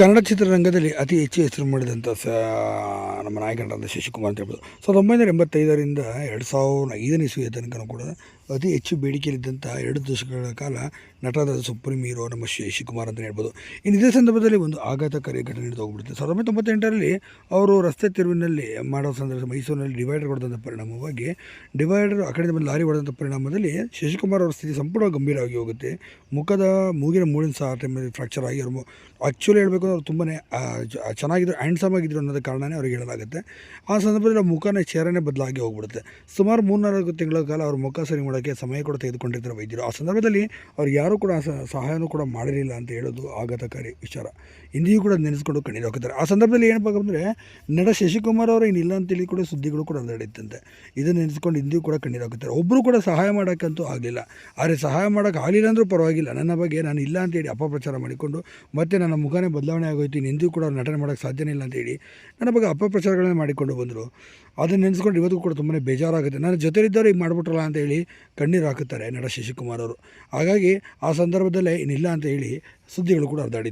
ಕನ್ನಡ ಚಿತ್ರರಂಗದಲ್ಲಿ ಅತಿ ಹೆಚ್ಚು ಹೆಸರು ಮಾಡಿದಂಥ ಸ, ನಮ್ಮ ನಾಯಕನರಾದ ಶಶಿಕುಮಾರ್ ಅಂತ ಹೇಳ್ಬೋದು. ಸಾವಿರದ ಒಂಬೈನೂರ ಎಂಬತ್ತೈದರಿಂದ ಎರಡು ಸಾವಿರದ ಐದನೇ ಇಸ್ವಿಯ ತನಕ ಕೂಡ ಅತಿ ಹೆಚ್ಚು ಬೇಡಿಕೆಯಲ್ಲಿದ್ದಂತಹ ಎರಡು ದಶಕಗಳ ಕಾಲ ನಟರಾದ ಸುಪ್ರೀಂ ಹೀರೋ ನಮ್ಮ ಶಶಿಕುಮಾರ್ ಅಂತ ಹೇಳ್ಬೋದು. ಇನ್ನು ಇದೇ ಸಂದರ್ಭದಲ್ಲಿ ಒಂದು ಆಘಾತಕಾರಿ ಘಟನೆ ನಡೆದು ಹೋಗ್ಬಿಡುತ್ತೆ. ಸಾವಿರದ ಒಂಬೈನೂರ ತೊಂಬತ್ತೆಂಟರಲ್ಲಿ ಅವರು ರಸ್ತೆ ತಿರುವಿನಲ್ಲಿ ಮಾಡೋ ಸಂದರ್ಭ ಮೈಸೂರಿನಲ್ಲಿ ಡಿವೈಡರ್ ಹೊಡೆದಂಥ ಪರಿಣಾಮವಾಗಿ ಡಿವೈಡರ್ ಆ ಕಡೆಯಿಂದ ಬಂದು ಲಾರಿ ಹೊಡೆದಂಥ ಪರಿಣಾಮದಲ್ಲಿ ಶಶಿಕುಮಾರ್ ಅವರ ಸ್ಥಿತಿ ಸಂಪೂರ್ಣ ಗಂಭೀರವಾಗಿ ಹೋಗುತ್ತೆ. ಮುಖದ ಮೂಗಿನ ಮೂಳಿನ ಸಹ ಟೈಮಲ್ಲಿ ಫ್ರಾಕ್ಚರ್ ಆಗಿ ಅವರು ಆ್ಯಕ್ಚುಲಿ ಹೇಳಬೇಕು ಅಂದ್ರೆ ಅವ್ರು ತುಂಬಾ ಚೆನ್ನಾಗಿದ್ರು ಹ್ಯಾಂಡ್ಸಮ್ ಆಗಿದ್ರು ಅನ್ನೋದ ಕಾರಣನೇ ಅವ್ರಿಗೆ ಹೇಳಲಾಗುತ್ತೆ. ಆ ಸಂದರ್ಭದಲ್ಲಿ ಮುಖನೇ ಚೇರನೇ ಬದಲಾಗಿ ಹೋಗ್ಬಿಡುತ್ತೆ. ಸುಮಾರು ಮೂರ್ನಾಲ್ಕು ತಿಂಗಳ ಕಾಲ ಅವ್ರ ಮುಖ ಸರಿ ಸಮಯ ಕೂಡ ತೆಗೆದುಕೊಂಡಿರ್ತಾರೆ ವೈದ್ಯರು. ಆ ಸಂದರ್ಭದಲ್ಲಿ ಅವ್ರು ಯಾರೂ ಕೂಡ ಸಹಾಯನೂ ಕೂಡ ಮಾಡಿರಲಿಲ್ಲ ಅಂತ ಹೇಳೋದು ಆಘಾತಕಾರಿ ವಿಚಾರ. ಇಂದಿಗೂ ಕೂಡ ನೆನೆಸ್ಕೊಂಡು ಕಣ್ಣೀರು ಹಾಕುತ್ತಾರೆ ಆ ಸಂದರ್ಭದಲ್ಲಿ ಏನಪ್ಪ ಅಂದರೆ ನಟ ಶಶಿಕುಮಾರ್ ಅವರು ಏನಿಲ್ಲ ಅಂತೇಳಿ ಕೂಡ ಸುದ್ದಿಗಳು ಕೂಡ ನಡೆಯುತ್ತಂತೆ. ಇದನ್ನು ನೆನೆಸ್ಕೊಂಡು ಇಂದಿಗೂ ಕೂಡ ಕಣ್ಣೀರು ಹಾಕುತ್ತಾರೆ ಒಬ್ಬರು ಕೂಡ ಸಹಾಯ ಮಾಡೋಕ್ಕಂತೂ ಆಗಲಿಲ್ಲ. ಆದರೆ ಸಹಾಯ ಮಾಡೋಕ್ಕೆ ಆಗಲಿಲ್ಲ ಅಂದರೂ ಪರವಾಗಿಲ್ಲ. ನನ್ನ ಬಗ್ಗೆ ನಾನು ಇಲ್ಲ ಅಂತೇಳಿ ಅಪಪ್ರಚಾರ ಮಾಡಿಕೊಂಡು ಮತ್ತೆ ನನ್ನ ಮುಖನೇ ಬದಲಾವಣೆ ಆಗೋಯ್ತು ಎಂದೂ ಕೂಡ ನಟನೆ ಮಾಡೋಕ್ಕೆ ಸಾಧ್ಯನೇ ಇಲ್ಲ ಅಂತೇಳಿ ನನ್ನ ಬಗ್ಗೆ ಅಪಪ್ರಚಾರಗಳನ್ನೇ ಮಾಡಿಕೊಂಡು ಬಂದರು. ಅದನ್ನು ನೆನೆಸ್ಕೊಂಡು ಇವತ್ತು ಕೂಡ ತುಂಬಾ ಬೇಜಾರಾಗುತ್ತೆ. ನನ್ನ ಜೊತೆಲಿದ್ದವರು ಈಗ ಮಾಡಿಬಿಟ್ರಲ್ಲ ಅಂತ ಹೇಳಿ ಕಣ್ಣೀರು ಹಾಕುತ್ತಾರೆ ನಟ ಶಶಿಕುಮಾರ್ ಅವರು. ಹಾಗಾಗಿ ಆ ಸಂದರ್ಭದಲ್ಲೇ ಇನ್ನಿಲ್ಲ ಅಂತ ಹೇಳಿ ಸುದ್ದಿಗಳು ಕೂಡ ಹರಿದಾಡಿತ್ತು